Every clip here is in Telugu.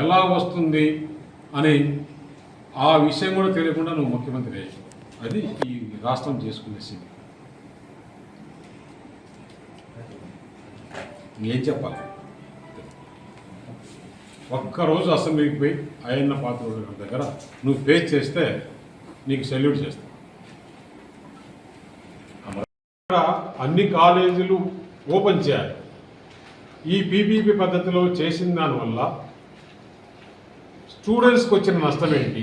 ఎలా వస్తుంది అని ఆ విషయం కూడా తెలియకుండా నువ్వు ముఖ్యమంత్రి అయ్యావు. అది ఈ రాష్ట్రం చేసుకునే స్థితి. ఏం చెప్పాలి. ఒక్కరోజు అసెంబ్లీకి పోయి అయన్న పాత్ర దగ్గర నువ్వు ఫేస్ చేస్తే నీకు సెల్యూట్ చేస్తా. అన్ని కాలేజీలు ఓపెన్ చేయాలి. ఈ పీపీపీ పద్ధతిలో చేసిన దానివల్ల స్టూడెంట్స్కి వచ్చిన నష్టం ఏంటి?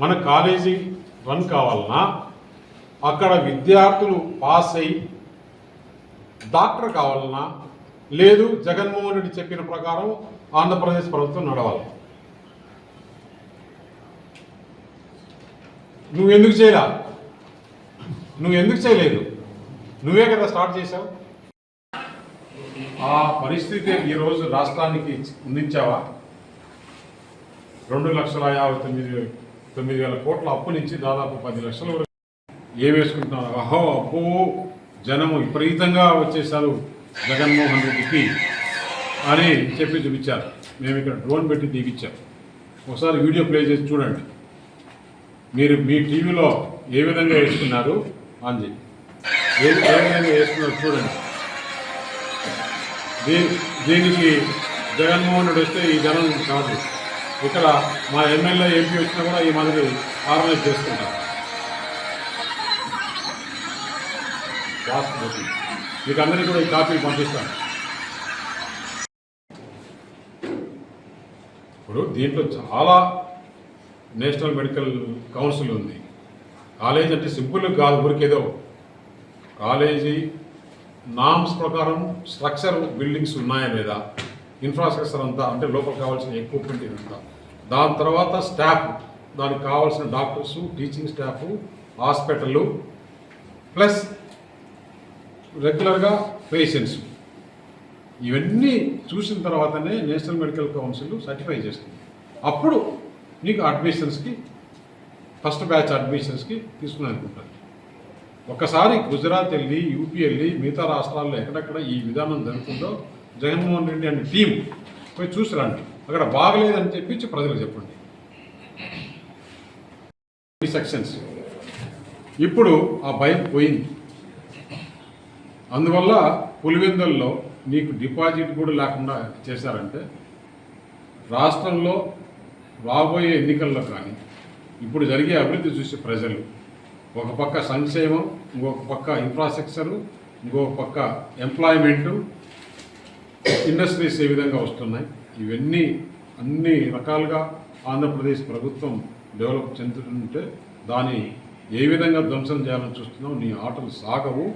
మన కాలేజీ రన్ కావాలన్నా అక్కడ విద్యార్థులు పాస్ అయ్యి డాక్టర్ కావాలన్నా లేదు జగన్మోహన్ రెడ్డి చెప్పిన ప్రకారం ఆంధ్రప్రదేశ్ ప్రభుత్వం నడవాలి. నువ్వు ఎందుకు చేయరా నువ్వు ఎందుకు చేయలేదు? నువ్వే కదా స్టార్ట్ చేశావు? ఆ పరిస్థితి ఈరోజు రాష్ట్రానికి అందించావా? రెండు లక్షల యాభై తొమ్మిది తొమ్మిది వేల కోట్ల అప్పు నుంచి దాదాపు పది లక్షల వరకు ఏ వేసుకుంటున్నారు? అహో అప్పు జనము విపరీతంగా వచ్చేసారు జగన్మోహన్ రెడ్డికి అని చెప్పి చూపించారు. మేము ఇక్కడ డ్రోన్ పెట్టి దిగించాం. ఒకసారి వీడియో ప్లే చేసి చూడండి. మీరు మీ టీవీలో ఏ విధంగా వేసుకున్నారు? అంది ఏ ఏ విధంగా వేసుకున్నారు? చూడండి. దీ దీనికి జగన్మోహన్ రెడ్డి వస్తే ఈ జనం కాదు. ఇక్కడ మా ఎమ్మెల్యే ఎంపీ వచ్చినా కూడా ఈ మాదిరి ఆర్గనైజ్ చేసుకుంటారు. మీకు అందరికీ కూడా ఈ కాపీ పంపిస్తాను. ఇప్పుడు దీంట్లో చాలా నేషనల్ మెడికల్ కౌన్సిల్ ఉంది. కాలేజ్ అంటే సింపుల్ కాదు ఊరికేదో. కాలేజీ నామ్స్ ప్రకారం స్ట్రక్చర్ బిల్డింగ్స్ ఉన్నాయా లేదా? ఇన్ఫ్రాస్ట్రక్చర్ అంతా అంటే లోపల కావాల్సిన ఎక్విప్మెంట్ ఇదంతా. దాని తర్వాత స్టాఫ్ దానికి కావాల్సిన doctors teaching staff hospital plus రెగ్యులర్గా పేషెంట్స్ ఇవన్నీ చూసిన తర్వాతనే నేషనల్ మెడికల్ కౌన్సిల్ సర్టిఫై చేస్తుంది. అప్పుడు నీకు అడ్మిషన్స్కి ఫస్ట్ బ్యాచ్ అడ్మిషన్స్కి తీసుకుని అనుకుంటారు ఒకసారి గుజరాత్ వెళ్ళి యూపీ వెళ్ళి మిగతా రాష్ట్రాల్లో ఎక్కడెక్కడ ఈ విధానం జరుగుతుందో జగన్మోహన్ రెడ్డి అనే టీం పోయి చూసి రండి అక్కడ బాగలేదని చెప్పించి ప్రజలకు చెప్పండి. సెక్షన్స్ ఇప్పుడు ఆ భయం పోయింది. అందువల్ల పులివెందుల్లో నీకు డిపాజిట్ కూడా లేకుండా చేశారంటే రాష్ట్రంలో రాబోయే ఎన్నికల్లో కానీ ఇప్పుడు జరిగే అభివృద్ధి చూసి ప్రజలు ఒక పక్క సంక్షేమం ఇంకొక పక్క ఇన్ఫ్రాస్ట్రక్చరు ఇంకొక పక్క ఎంప్లాయ్మెంటు ఇండస్ట్రీస్ ఏ విధంగా వస్తున్నాయి. ఇవన్నీ అన్ని రకాలుగా ఆంధ్రప్రదేశ్ ప్రభుత్వం డెవలప్ చెందుతుంటే దాన్ని ఏ విధంగా ధ్వంసం చేయాలని చూస్తున్నావు? నీ ఆటలు సాగవు.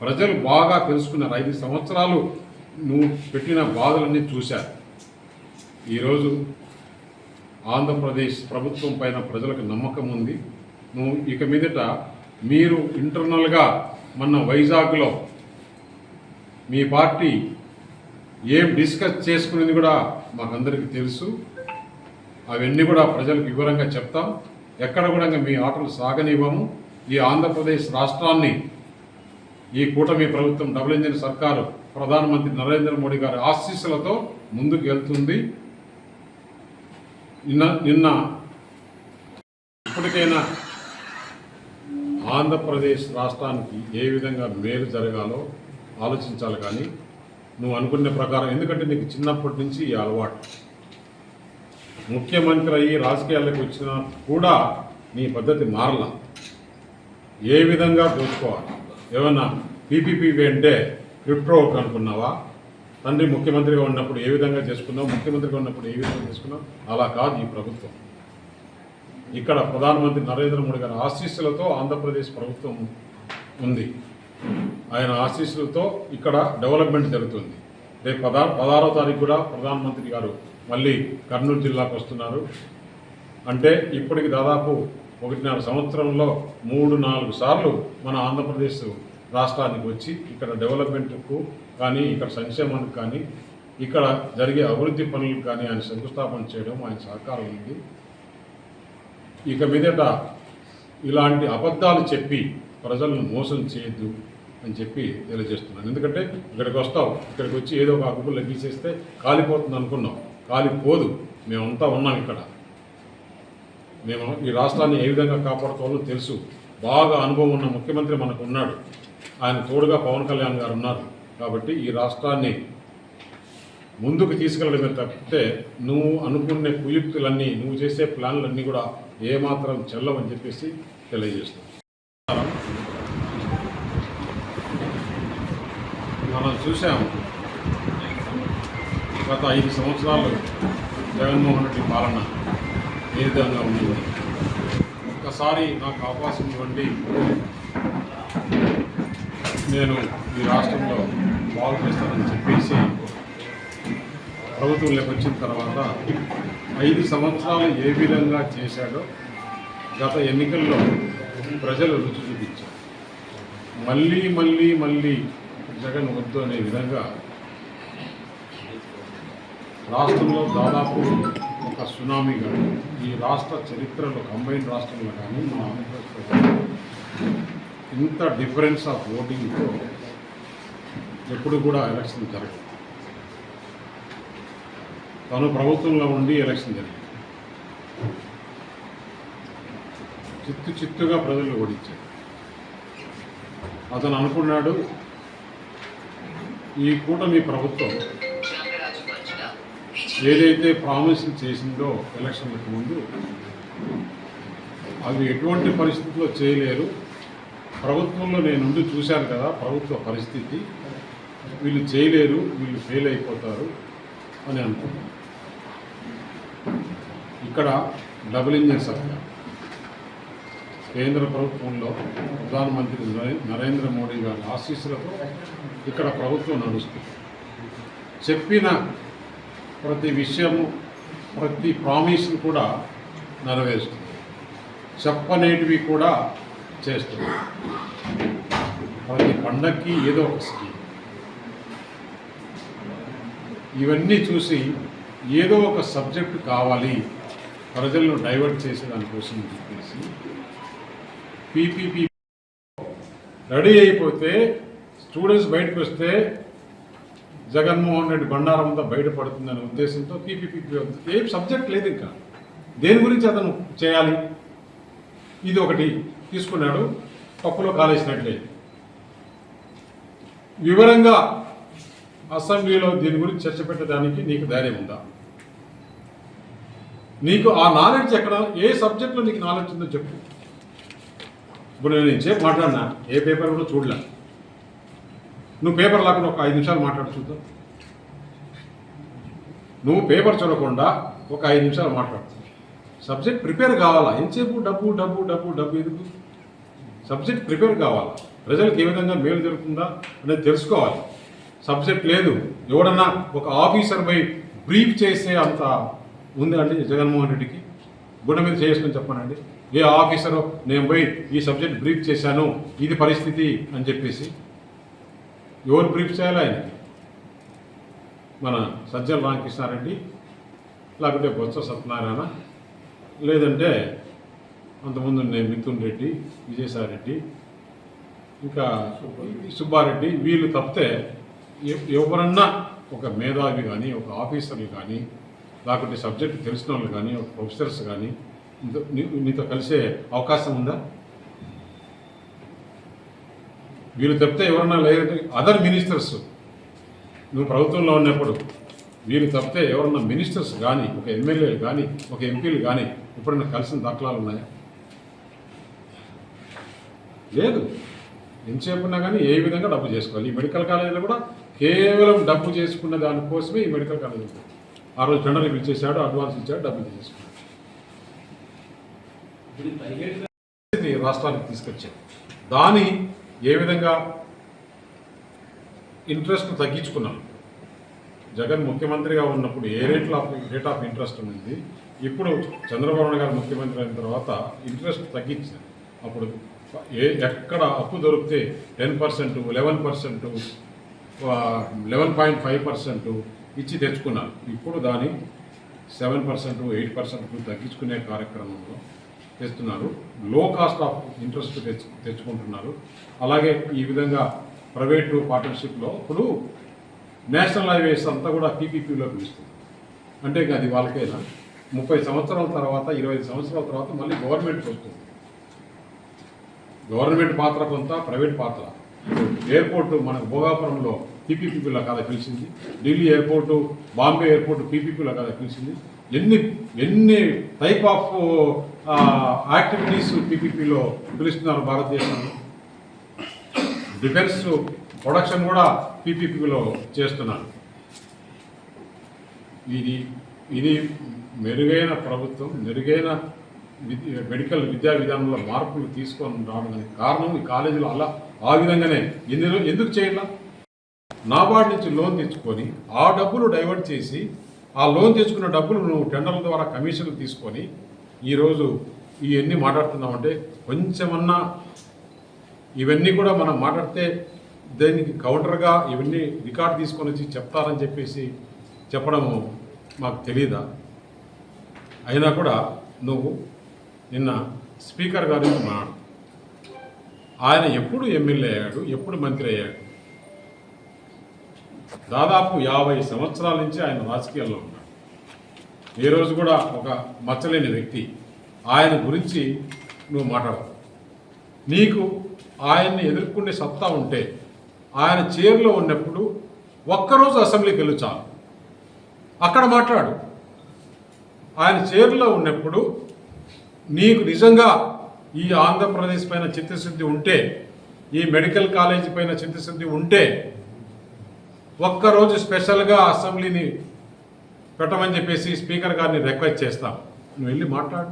ప్రజలు బాగా తెలుసుకున్నారు ఐదు సంవత్సరాలు నువ్వు పెట్టిన బాధలన్నీ చూశారు. ఈరోజు ఆంధ్రప్రదేశ్ ప్రభుత్వం పైన ప్రజలకు నమ్మకం ఉంది. ఇక మీదట మీరు ఇంటర్నల్గా మొన్న వైజాగ్లో మీ పార్టీ ఏం డిస్కస్ చేసుకునేది కూడా మాకందరికీ తెలుసు. అవన్నీ కూడా ప్రజలకు వివరంగా చెప్తాం. ఎక్కడ కూడా మీ ఆటలు సాగనివ్వము. ఈ ఆంధ్రప్రదేశ్ రాష్ట్రాన్ని ఈ కూటమి ప్రభుత్వం డబుల్ ఇంజిన్ సర్కారు ప్రధానమంత్రి నరేంద్ర మోడీ గారి ఆశీస్సులతో ముందుకు వెళ్తుంది. నిన్న నిన్న ఇప్పటికైనా ఆంధ్రప్రదేశ్ రాష్ట్రానికి ఏ విధంగా మేలు జరగాలో ఆలోచించాలి కానీ నువ్వు అనుకునే ప్రకారం ఎందుకంటే నీకు చిన్నప్పటి నుంచి ఈ అలవాటు. ముఖ్యమంత్రి అయ్యి రాజకీయాలకు వచ్చినా కూడా నీ పద్ధతి మారలా. ఏ విధంగా దోచుకోవాలి? ఏమన్నా పీపీపీ అంటే క్రిప్టో అనుకున్నావా? తండ్రి ముఖ్యమంత్రిగా ఉన్నప్పుడు ఏ విధంగా చేసుకున్నావు? ముఖ్యమంత్రిగా ఉన్నప్పుడు ఏ విధంగా చేసుకున్నావు? అలా కాదు ఈ ప్రభుత్వం. ఇక్కడ ప్రధానమంత్రి నరేంద్ర మోడీ గారి ఆశీస్సులతో ఆంధ్రప్రదేశ్ ప్రభుత్వం ఉంది. ఆయన ఆశీస్సులతో ఇక్కడ డెవలప్మెంట్ జరుగుతుంది. రేపు పదా పదహారో తారీఖు కూడా ప్రధానమంత్రి గారు మళ్ళీ కర్నూలు జిల్లాకు వస్తున్నారు. అంటే ఇప్పటికి దాదాపు ఒకటిన్నర సంవత్సరంలో మూడు నాలుగు సార్లు మన ఆంధ్రప్రదేశ్ రాష్ట్రానికి వచ్చి ఇక్కడ డెవలప్మెంట్కు కానీ ఇక్కడ సంక్షేమానికి కానీ ఇక్కడ జరిగే అభివృద్ధి పనులకు కానీ ఆయన శంకుస్థాపన చేయడం ఆయన సహకారం ఉంది. ఇక మీదట ఇలాంటి అబద్ధాలు చెప్పి ప్రజలను మోసం చేయొద్దు అని చెప్పి తెలియజేస్తున్నాను. ఎందుకంటే ఇక్కడికి వస్తావు ఇక్కడికి వచ్చి ఏదో ఒక అప్పులు గీసేస్తే కాలిపోతుంది అనుకున్నాం కాలిపోదు. మేమంతా ఉన్నాం ఇక్కడ. మేము ఈ రాష్ట్రాన్ని ఏ విధంగా కాపాడుకోవాలో తెలుసు. బాగా అనుభవం ఉన్న ముఖ్యమంత్రి మనకు ఉన్నాడు. ఆయన తోడుగా పవన్ కళ్యాణ్ గారు ఉన్నారు. కాబట్టి ఈ రాష్ట్రాన్ని ముందుకు తీసుకెళ్ళడమే తప్పితే నువ్వు అనుకునే కుయుక్తులన్నీ నువ్వు చేసే ప్లాన్లన్నీ కూడా ఏమాత్రం చెల్లవని చెప్పేసి తెలియజేస్తాం మనం చూసాము గత ఐదు సంవత్సరాలు జగన్మోహన్ రెడ్డి పాలన ఏ విధంగా ఉంది. ఒక్కసారి నాకు అవకాశం ఇవ్వండి. నేను ఈ రాష్ట్రంలో బాగు చేస్తానని చెప్పేసి ప్రభుత్వంలోకి వచ్చిన తర్వాత ఐదు సంవత్సరాలు ఏ విధంగా చేశాడో గత ఎన్నికల్లో ప్రజలు రుచి చూపించారు. మళ్ళీ మళ్ళీ మళ్ళీ జగన్ వద్దు అనే విధంగా రాష్ట్రంలో దాదాపు ఒక సునామీ కానీ ఈ రాష్ట్ర చరిత్రలో కంబైన్ రాష్ట్రంలో కానీ మన ఆంధ్రప్రదేశ్ ఇంత డిఫరెన్స్ ఆఫ్ ఓటింగ్తో ఎప్పుడు కూడా ఎలక్షన్ జరగదు. తను ప్రభుత్వంలో ఉండి ఎలక్షన్ జరిగింది. చిత్తు చిత్తుగా ప్రజలు ఓడించారు అతను అనుకున్నాడు ఈ కూటమి ప్రభుత్వం ఏదైతే ప్రామిస్ చేసిందో ఎలక్షన్లకు ముందు అవి ఎటువంటి పరిస్థితుల్లో చేయలేరు. ప్రభుత్వంలో నేను ఉండి చూశాను కదా ప్రభుత్వ పరిస్థితి. వీళ్ళు చేయలేరు వీళ్ళు ఫెయిల్ అయిపోతారు అని అనుకున్నాను ఇక్కడ డబుల్ ఇంజిన్ సర్కార్ కేంద్ర ప్రభుత్వంలో ప్రధానమంత్రి నరేంద్ర మోడీ గారి ఆశీస్సులతో ఇక్కడ ప్రభుత్వం నడుస్తుంది. చెప్పిన ప్రతి విషయము ప్రతి ప్రామిస్ను కూడా నెరవేరుస్తుంది. చెప్పనేటివి కూడా చేస్తుంది. ప్రతి పండక్కి ఏదో ఒక స్కీమ్ ఇవన్నీ చూసి ఏదో ఒక సబ్జెక్ట్ కావాలి. ప్రజలను డైవర్ట్ చేసే దానికోసం అని చెప్పేసి పీపీపీ రెడీ అయిపోతే స్టూడెంట్స్ బయటకు వస్తే జగన్మోహన్ రెడ్డి బండారం అంతా బయటపడుతుందనే ఉద్దేశంతో పీపీపీ ఏం సబ్జెక్ట్ లేదు ఇంకా. దేని గురించి అతను చేయాలి? ఇది ఒకటి తీసుకున్నాడు పప్పులో కాలేసినట్లే. వివరంగా అసెంబ్లీలో దీని గురించి చర్చ పెట్టడానికి నీకు ధైర్యం ఉందా? నీకు ఆ నాలెడ్జ్ ఎక్కడ? ఏ సబ్జెక్ట్లో నీకు నాలెడ్జ్ ఉందో చెప్పు. ఇప్పుడు నేను ఇంతసేపు మాట్లాడినా? ఏ పేపర్ కూడా చూడలే. నువ్వు పేపర్ లాకుండా ఒక ఐదు నిమిషాలు మాట్లాడు చూద్దాం. నువ్వు పేపర్ చూడకుండా ఒక ఐదు నిమిషాలు మాట్లాడు. సబ్జెక్ట్ ప్రిపేర్ కావాలా? ఎంతసేపు డబ్బు డబ్బు డబ్బు డబ్బు ఎందుకు? సబ్జెక్ట్ ప్రిపేర్ కావాలా? ప్రజలకు ఏ విధంగా మేలు జరుగుతుందా అనేది తెలుసుకోవాలి. సబ్జెక్ట్ లేదు. ఎవడన్నా ఒక ఆఫీసర్ పై బ్రీఫ్ చేసే అంత ఉంది అండి జగన్మోహన్ రెడ్డికి. గుండె మీద చేసుకుని చెప్పానండి. ఏ ఆఫీసరు నేను పోయి ఈ సబ్జెక్ట్ బ్రీఫ్ చేశాను ఇది పరిస్థితి అని చెప్పేసి. ఎవరు బ్రీఫ్ చేయాలి ఆయనకి? మన సజ్జల రామకృష్ణారెడ్డి లేకపోతే బొత్స సత్యనారాయణ లేదంటే అంతకుముందు నేను మిథున్ రెడ్డి విజయసాయి రెడ్డి ఇంకా సుబ్బారెడ్డి వీళ్ళు తప్పితే ఎవరన్నా ఒక మేధావి కానీ ఒక ఆఫీసర్లు కానీ లేకుంటే సబ్జెక్ట్ తెలిసిన వాళ్ళు కానీ ఒక ప్రొఫెసర్స్ కానీ నీతో- కలిసే అవకాశం ఉందా? వీళ్ళు తప్పితే ఎవరన్నా లేదంటే అదర్ మినిస్టర్స్ నువ్వు ప్రభుత్వంలో ఉన్నప్పుడు వీళ్ళు తప్పితే ఎవరన్నా మినిస్టర్స్ కానీ ఒక ఎమ్మెల్యేలు కానీ ఒక ఎంపీలు కానీ ఎప్పుడన్నా కలిసిన దాఖలాలు ఉన్నాయా? లేదు. ఎంతసేపున్నా కానీ ఏ విధంగా డబ్బు చేసుకోవాలి? ఈ మెడికల్ కాలేజీలో కూడా కేవలం డబ్బు చేసుకున్న దానికోసమే ఈ మెడికల్ కాలేజీ ఆ రోజు టెండర్లు పిలిచేశాడు అడ్వాన్స్ ఇచ్చాడు డబ్బులు తీసుకున్నాడు. రాష్ట్రానికి తీసుకొచ్చాడు దాని ఏ విధంగా ఇంట్రెస్ట్ తగ్గించుకున్నాం? జగన్ ముఖ్యమంత్రిగా ఉన్నప్పుడు ఏ రేట్లో ఆఫ్ రేట్ ఆఫ్ ఇంట్రెస్ట్ ఉంది ఇప్పుడు చంద్రబాబు నాయుడు గారు ముఖ్యమంత్రి అయిన తర్వాత ఇంట్రెస్ట్ తగ్గించారు అప్పుడు ఏ ఎక్కడ అప్పు దొరికితే ten percent eleven percent eleven point five percent ఇచ్చి తెచ్చుకున్నారు ఇప్పుడు దాని సెవెన్ పర్సెంట్ ఎయిట్ పర్సెంట్ తగ్గించుకునే కార్యక్రమంలో తెస్తున్నారు. లో కాస్ట్ ఆఫ్ ఇంట్రెస్ట్ తెచ్చు తెచ్చుకుంటున్నారు. అలాగే ఈ విధంగా ప్రైవేటు పార్ట్నర్షిప్లో ఇప్పుడు నేషనల్ హైవేస్ అంతా కూడా పీపీపీలో పిలుస్తుంది. అంటే ఇంకా అది వాళ్ళకైనా? ముప్పై సంవత్సరాల తర్వాత ఇరవై ఐదు సంవత్సరాల తర్వాత మళ్ళీ గవర్నమెంట్కి వస్తుంది. గవర్నమెంట్ పాత్ర కొంత ప్రైవేట్ పాత్ర. ఎయిర్పోర్ట్ మనకు భోగాపురంలో పీపీపీలో కాదా పిలిచింది. ఢిల్లీ ఎయిర్పోర్టు బాంబే ఎయిర్పోర్ట్ పీపీపీలో కాదా పిలిచింది. ఎన్ని ఎన్ని టైప్ ఆఫ్ యాక్టివిటీస్ పీపీపీలో పిలుస్తున్నారు భారతదేశంలో? డిఫెన్స్ ప్రొడక్షన్ కూడా పీపీపీలో చేస్తున్నారు. ఇది ఇది మెరుగైన ప్రభుత్వం మెరుగైన విద్య మెడికల్ విద్యా విధానంలో మార్పులు తీసుకొని రావడానికి కారణం ఈ కాలేజీలో అలా ఆ విధంగానే. ఎందుకు ఎందుకు చేయాల నాబార్డ్ నుంచి లోన్ తెచ్చుకొని ఆ డబ్బులు డైవర్ట్ చేసి ఆ లోన్ తెచ్చుకున్న డబ్బులు నువ్వు టెండర్ల ద్వారా కమిషన్లు తీసుకొని ఈరోజు ఇవన్నీ మాట్లాడుతున్నామంటే కొంచెమన్నా ఇవన్నీ కూడా మనం మాట్లాడితే దానికి కౌంటర్గా ఇవన్నీ రికార్డ్ తీసుకొని వచ్చి చెప్తారని చెప్పేసి చెప్పడము మాకు తెలియదా అయినా కూడా నువ్వు నిన్న స్పీకర్ గారి మాట్లాడు. ఆయన ఎప్పుడు ఎమ్మెల్యే అయ్యాడు ఎప్పుడు మంత్రి అయ్యాడు? దాదాపు యాభై సంవత్సరాల నుంచి ఆయన రాజకీయాల్లో ఉన్నాడు. ఏ రోజు కూడా ఒక మచ్చలేని వ్యక్తి. ఆయన గురించి నువ్వు మాట్లాడవు. నీకు ఆయన్ని ఎదుర్కొనే సత్తా ఉంటే ఆయన చైర్లో ఉన్నప్పుడు ఒక్కరోజు అసెంబ్లీకి వెళ్ళు చాలు. అక్కడ మాట్లాడు. ఆయన చైర్లో ఉన్నప్పుడు నీకు నిజంగా ఈ ఆంధ్రప్రదేశ్ పైన చిత్తశుద్ధి ఉంటే ఈ మెడికల్ కాలేజీ పైన చిత్తశుద్ధి ఉంటే ఒక్కరోజు స్పెషల్గా అసెంబ్లీని పెట్టమని చెప్పేసి స్పీకర్ గారిని రిక్వెస్ట్ చేస్తాం. నువ్వు వెళ్ళి మాట్లాడు.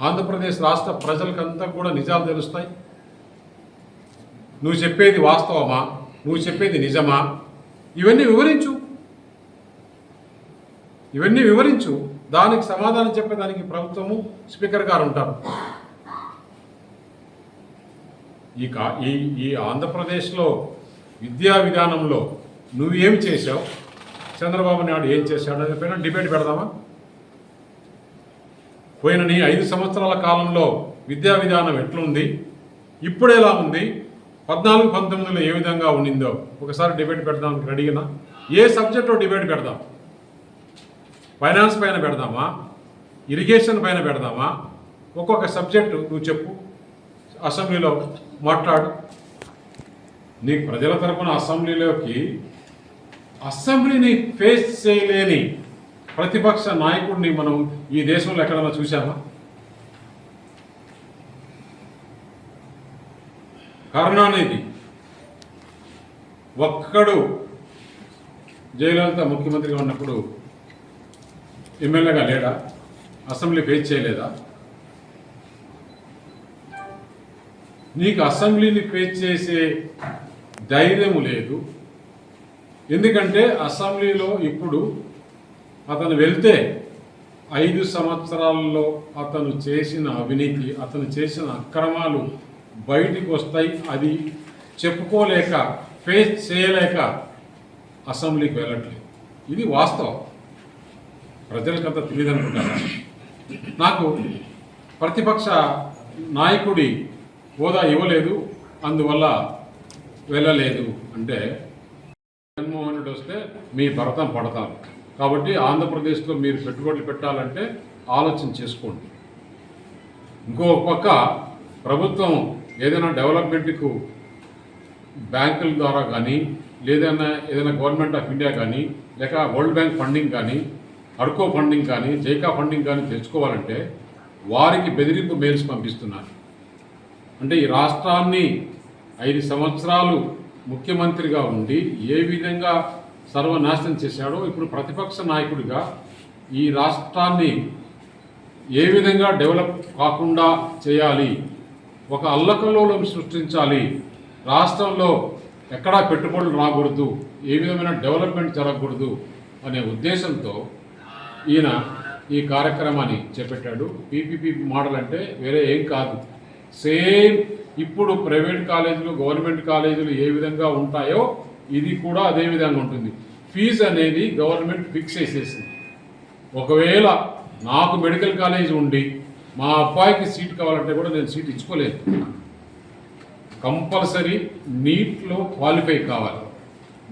ఆంధ్రప్రదేశ్ రాష్ట్ర ప్రజలకంతా కూడా నిజాలు తెలుస్తాయి. నువ్వు చెప్పేది వాస్తవమా? నువ్వు చెప్పేది నిజమా? ఇవన్నీ వివరించు. ఇవన్నీ వివరించు. దానికి సమాధానం చెప్పేదానికి ప్రభుత్వము స్పీకర్ గారు ఉంటారు. ఈ కా ఈ ఈ ఆంధ్రప్రదేశ్లో విద్యా విధానంలో నువ్వేం చేశావు? చంద్రబాబు నాయుడు ఏం చేశాడు? అని పైన డిబేట్ పెడదామా? పోయిన నీ ఐదు సంవత్సరాల కాలంలో విద్యా విధానం ఎట్లుంది? ఇప్పుడు ఎలా ఉంది? పద్నాలుగు పంతొమ్మిదిలో ఏ విధంగా ఉండిందో ఒకసారి డిబేట్ పెడదాం అడిగిన. ఏ సబ్జెక్టు డిబేట్ పెడదాం. ఫైనాన్స్ పైన పెడదామా? ఇరిగేషన్ పైన పెడదామా? ఒక్కొక్క సబ్జెక్టు నువ్వు చెప్పు. అసెంబ్లీలో మాట్లాడు. నీకు ప్రజల తరపున అసెంబ్లీలోకి అసెంబ్లీని ఫేస్ చేయలేని ప్రతిపక్ష నాయకుడిని మనం ఈ దేశంలో ఎక్కడైనా చూసామా కరుణానిధి. ఒక్కడు జయలలిత ముఖ్యమంత్రిగా ఉన్నప్పుడు ఎమ్మెల్యేగా లేడా? అసెంబ్లీ ఫేస్ చేయలేదా? నీకు అసెంబ్లీని ఫేస్ చేసే ధైర్యం లేదు. ఎందుకంటే అసెంబ్లీలో ఇప్పుడు అతను వెళ్తే ఐదు సంవత్సరాల్లో అతను చేసిన అవినీతి అతను చేసిన అక్రమాలు బయటికి వస్తాయి. అది చెప్పుకోలేక ఫేస్ చేయలేక అసెంబ్లీకి వెళ్ళట్లేదు. ఇది వాస్తవం. ప్రజలకంత అంత అనుకుంటారా నాకు ప్రతిపక్ష నాయకుడి హోదా ఇవ్వలేదు. అందువల్ల వెళ్ళలేదు. అంటే జగన్మోహనుడు వస్తే మీ భరతం పడతాను. కాబట్టి ఆంధ్రప్రదేశ్లో మీరు పెట్టుబడులు పెట్టాలంటే ఆలోచన చేసుకోండి. ఇంకో పక్క ప్రభుత్వం ఏదైనా డెవలప్మెంట్కు బ్యాంకుల ద్వారా కానీ లేదన్నా ఏదైనా గవర్నమెంట్ ఆఫ్ ఇండియా కానీ లేక వరల్డ్ బ్యాంక్ ఫండింగ్ కానీ అర్కో ఫండింగ్ కానీ జైకా ఫండింగ్ కానీ తెచ్చుకోవాలంటే వారికి బెదిరింపు మెయిల్స్ పంపిస్తున్నారు అంటే ఈ రాష్ట్రాన్ని ఐదు సంవత్సరాలు ముఖ్యమంత్రిగా ఉండి ఏ విధంగా సర్వనాశనం చేశాడో ఇప్పుడు ప్రతిపక్ష నాయకుడిగా ఈ రాష్ట్రాన్ని ఏ విధంగా డెవలప్ కాకుండా చేయాలి ఒక అల్లకల్లోలం సృష్టించాలి రాష్ట్రంలో ఎక్కడా పెట్టుబడులు రాకూడదు ఏ విధమైన డెవలప్మెంట్ జరగకూడదు అనే ఉద్దేశంతో ఈయన ఈ కార్యక్రమాన్ని చేపట్టాడు. పీపీపీ మోడల్ అంటే వేరే ఏం కాదు. సేమ్ ఇప్పుడు ప్రైవేట్ కాలేజీలు గవర్నమెంట్ కాలేజీలు ఏ విధంగా ఉంటాయో ఇది కూడా అదే విధంగా ఉంటుంది. ఫీజు అనేది గవర్నమెంట్ ఫిక్స్ చేసేసింది. ఒకవేళ నాకు మెడికల్ కాలేజ్ ఉండి మా అబ్బాయికి సీట్ కావాలంటే కూడా నేను సీట్ ఇచ్చుకోలేదు. కంపల్సరీ నీట్లో క్వాలిఫై కావాలి.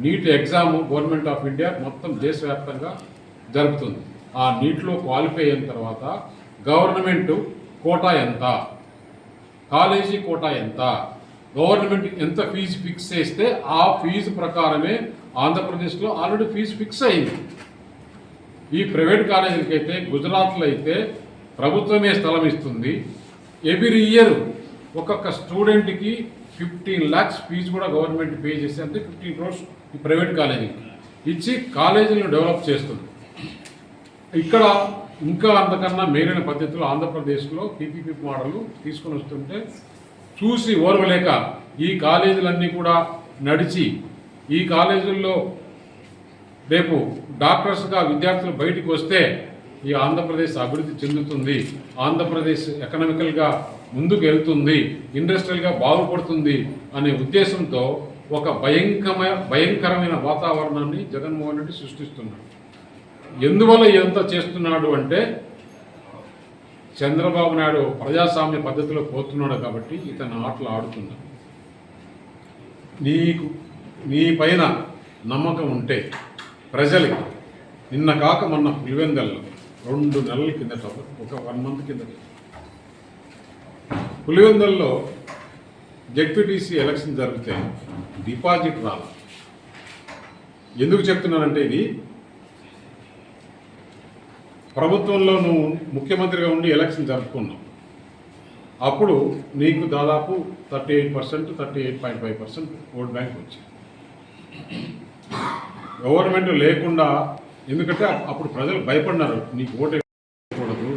NEET exam government of India మొత్తం దేశవ్యాప్తంగా జరుపుతుంది. ఆ నీట్లో క్వాలిఫై అయిన తర్వాత గవర్నమెంట్ కోటా ఎంత? కాలేజీ కోటా ఎంత? గవర్నమెంట్ ఎంత ఫీజు ఫిక్స్ చేస్తే ఆ ఫీజు ప్రకారమే ఆంధ్రప్రదేశ్లో ఆల్రెడీ ఫీజు ఫిక్స్ అయింది. ఈ ప్రైవేట్ కాలేజీలకి అయితే గుజరాత్లో అయితే ప్రభుత్వమే స్థలం ఇస్తుంది. ఎవ్రీ ఇయర్ ఒక్కొక్క స్టూడెంట్కి ఫిఫ్టీన్ ల్యాక్స్ ఫీజు కూడా గవర్నమెంట్ పే చేసే అంటే ఫిఫ్టీన్ క్రోర్స్ ఈ ప్రైవేట్ కాలేజీకి ఇచ్చి కాలేజీలను డెవలప్ చేస్తుంది. ఇక్కడ ఇంకా అంతకన్నా మేలైన పద్ధతిలో ఆంధ్రప్రదేశ్లో పీపీపీ మోడల్ తీసుకొని వస్తుంటే చూసి ఓర్వలేక ఈ కాలేజీలన్నీ కూడా నడిచి ఈ కాలేజీల్లో రేపు డాక్టర్స్గా విద్యార్థులు బయటికి వస్తే ఈ ఆంధ్రప్రదేశ్ అభివృద్ధి చెందుతుంది ఆంధ్రప్రదేశ్ ఎకనామికల్గా ముందుకు వెళ్తుంది ఇండస్ట్రియల్గా బాగుపడుతుంది అనే ఉద్దేశంతో ఒక భయంకరమైన భయంకరమైన వాతావరణాన్ని జగన్మోహన్ రెడ్డి సృష్టిస్తున్నాడు. ఎందువల్ల ఇదంతా చేస్తున్నాడు అంటే చంద్రబాబు నాయుడు ప్రజాస్వామ్య పద్ధతిలో పోతున్నాడు కాబట్టి ఇతను ఆటలు ఆడుతున్నాడు. నీకు నీ పైన నమ్మకం ఉంటే ప్రజలకి నిన్న కాక మొన్న పులివెందల్లో రెండు నెలల కిందట ఒక వన్ మంత్ కిందట. పులివెందల్లో జెడ్పీటీసీ ఎలక్షన్ జరిగితే డిపాజిట్ రాల. ఎందుకు చెప్తున్నానంటే ఇది ప్రభుత్వంలో నువ్వు ముఖ్యమంత్రిగా ఉండి ఎలక్షన్ జరుపుకున్నావు. అప్పుడు నీకు దాదాపు thirty eight percent thirty eight point five percent vote bank వచ్చింది. గవర్నమెంట్ లేకుండా ఎందుకంటే అప్పుడు ప్రజలు భయపడినారు నీకు ఓటు వేయకూడదు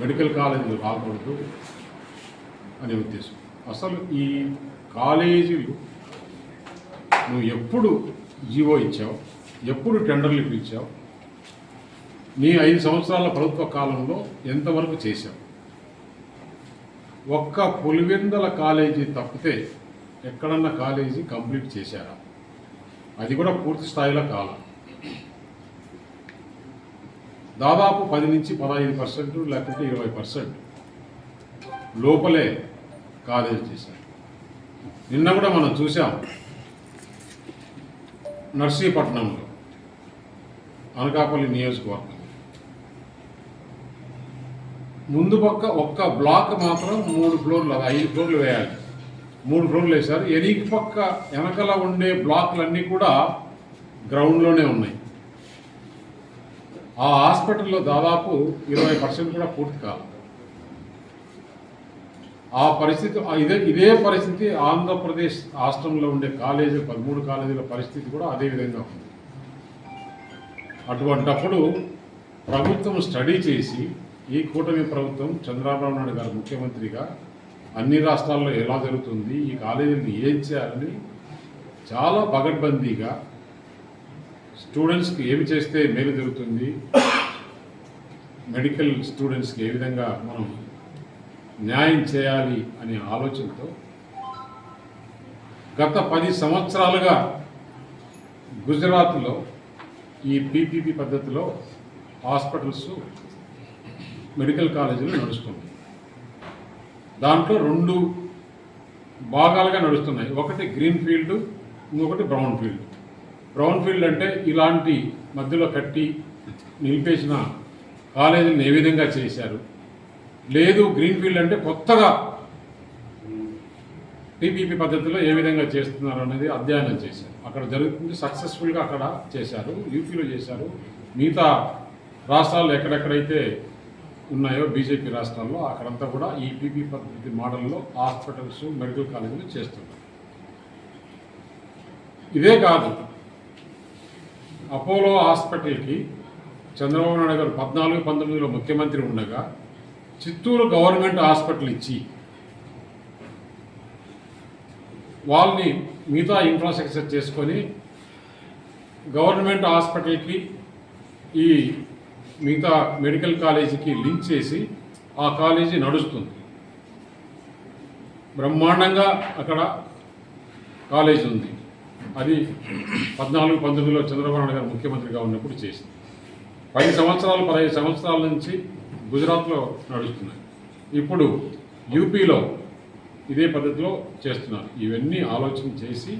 మెడికల్ కాలేజీలు రాకూడదు అనే ఉద్దేశం. అసలు ఈ కాలేజీలు నువ్వు ఎప్పుడు జీవో ఇచ్చావు ఎప్పుడు టెండర్లు ఇప్పించావు నీ ఐదు సంవత్సరాల ప్రభుత్వ కాలంలో ఎంతవరకు చేశావు? ఒక్క పులివెందల కాలేజీ తప్పితే ఎక్కడన్నా కాలేజీ కంప్లీట్ చేశారా? అది కూడా పూర్తి స్థాయిలో కాలం. దాదాపు పది నుంచి పదహైదు పర్సెంట్ లేకపోతే ఇరవై పర్సెంట్ లోపలే కాలేజీ చేశారు. నిన్న కూడా మనం చూసాం నర్సీపట్నంలో అనకాపల్లి నియోజకవర్గం. ముందు పక్క ఒక్క బ్లాక్ మాత్రం మూడు ఫ్లోర్లు అది ఐదు ఫ్లోర్లు వేయాలి. మూడు ఫ్లోర్లు వేశారు. ఎనికి పక్క వెనకల ఉండే బ్లాక్లన్నీ కూడా గ్రౌండ్లోనే ఉన్నాయి. ఆ హాస్పిటల్లో దాదాపు ఇరవై పర్సెంట్ కూడా పూర్తి కాదు. ఆ పరిస్థితి ఇదే ఇదే పరిస్థితి ఆంధ్రప్రదేశ్ రాష్ట్రంలో ఉండే కాలేజీ పదమూడు కాలేజీల పరిస్థితి కూడా అదే విధంగా ఉంది. అటువంటప్పుడు ప్రభుత్వం స్టడీ చేసి ఈ కూటమి ప్రభుత్వం చంద్రబాబు నాయుడు గారు ముఖ్యమంత్రిగా అన్ని రాష్ట్రాల్లో ఎలా జరుగుతుంది ఈ కాలేజీని ఏం చేయాలని చాలా పగడ్బందీగా స్టూడెంట్స్కి ఏమి చేస్తే మేలు జరుగుతుంది మెడికల్ స్టూడెంట్స్కి ఏ విధంగా మనం న్యాయం చేయాలి అనే ఆలోచనతో గత పది సంవత్సరాలుగా గుజరాత్లో ఈ పీపీపీ పద్ధతిలో హాస్పిటల్స్ మెడికల్ కాలేజీలు నడుస్తుంది. దాంట్లో రెండు భాగాలుగా నడుస్తున్నాయి. ఒకటి గ్రీన్ ఫీల్డ్ ఇంకొకటి బ్రౌన్ ఫీల్డ్. బ్రౌన్ ఫీల్డ్ అంటే ఇలాంటి మధ్యలో కట్టి నిలిపేసిన కాలేజీని ఏ విధంగా చేశారు? లేదు గ్రీన్ ఫీల్డ్ అంటే కొత్తగా టీపీపీ పద్ధతిలో ఏ విధంగా చేస్తున్నారు అనేది అధ్యయనం చేశారు. అక్కడ జరుగుతుంది సక్సెస్ఫుల్గా అక్కడ చేశారు యూపీలో చేశారు. మిగతా రాష్ట్రాల్లో ఎక్కడెక్కడైతే ఉన్నాయో బీజేపీ రాష్ట్రాల్లో అక్కడంతా కూడా ఈ పీపీ పద్ధతి మోడల్లో హాస్పిటల్స్ మెడికల్ కాలేజీలు చేస్తున్నారు. ఇదే కాదు అపోలో హాస్పిటల్కి చంద్రబాబు నాయుడు గారు పద్నాలుగు పంతొమ్మిదిలో ముఖ్యమంత్రి ఉండగా చిత్తూరు గవర్నమెంట్ హాస్పిటల్ ఇచ్చి వాళ్ళని మిగతా ఇన్ఫ్రాస్ట్రక్చర్ చేసుకొని గవర్నమెంట్ హాస్పిటల్కి ఈ మిగతా మెడికల్ కాలేజీకి లింక్ చేసి ఆ కాలేజీ నడుస్తుంది. బ్రహ్మాండంగా అక్కడ కాలేజ్ ఉంది. అది పద్నాలుగు పంతొమ్మిదిలో చంద్రబాబు నాయుడు గారు ముఖ్యమంత్రిగా ఉన్నప్పుడు చేసింది. పది సంవత్సరాలు పదహైదు సంవత్సరాల నుంచి గుజరాత్లో నడుస్తున్నాయి. ఇప్పుడు యూపీలో ఇదే పద్ధతిలో చేస్తున్నారు. ఇవన్నీ ఆలోచన చేసి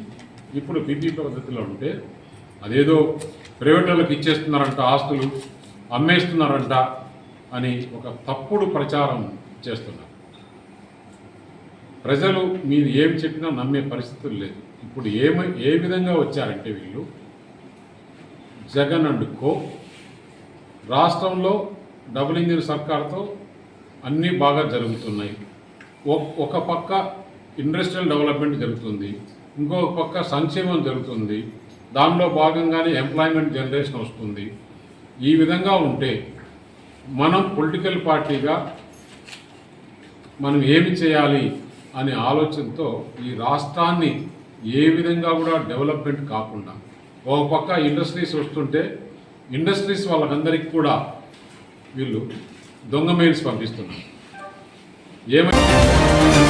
ఇప్పుడు పీపీ పద్ధతిలో ఉంటే అదేదో ప్రైవేట్ వాళ్ళకి ఇచ్చేస్తున్నారంట ఆస్తులు. అమ్మేస్తున్నారంట అని ఒక తప్పుడు ప్రచారం చేస్తున్నారు. ప్రజలు మీరు ఏమి చెప్పినా నమ్మే పరిస్థితులు లేదు. ఇప్పుడు ఏమ ఏ విధంగా వచ్చారంటే వీళ్ళు? జగన్ అండ్ కో రాష్ట్రంలో డబుల్ ఇంజిన్ సర్కార్తో అన్నీ బాగా జరుగుతున్నాయి. ఒ- ఒక పక్క ఇండస్ట్రియల్ డెవలప్మెంట్ జరుగుతుంది. ఇంకొక పక్క సంక్షేమం జరుగుతుంది. దానిలో భాగంగానే ఎంప్లాయ్మెంట్ జనరేషన్ వస్తుంది. ఈ విధంగా ఉంటే మనం పొలిటికల్ పార్టీగా మనం ఏమి చేయాలి అనే ఆలోచనతో ఈ రాష్ట్రాన్ని ఏ విధంగా కూడా డెవలప్మెంట్ కాకుండా ఒక పక్క ఇండస్ట్రీస్ వస్తుంటే ఇండస్ట్రీస్ వాళ్ళకందరికీ కూడా వీళ్ళు దొంగ మెయిల్స్ పంపిస్తున్నారు. ఏమైనా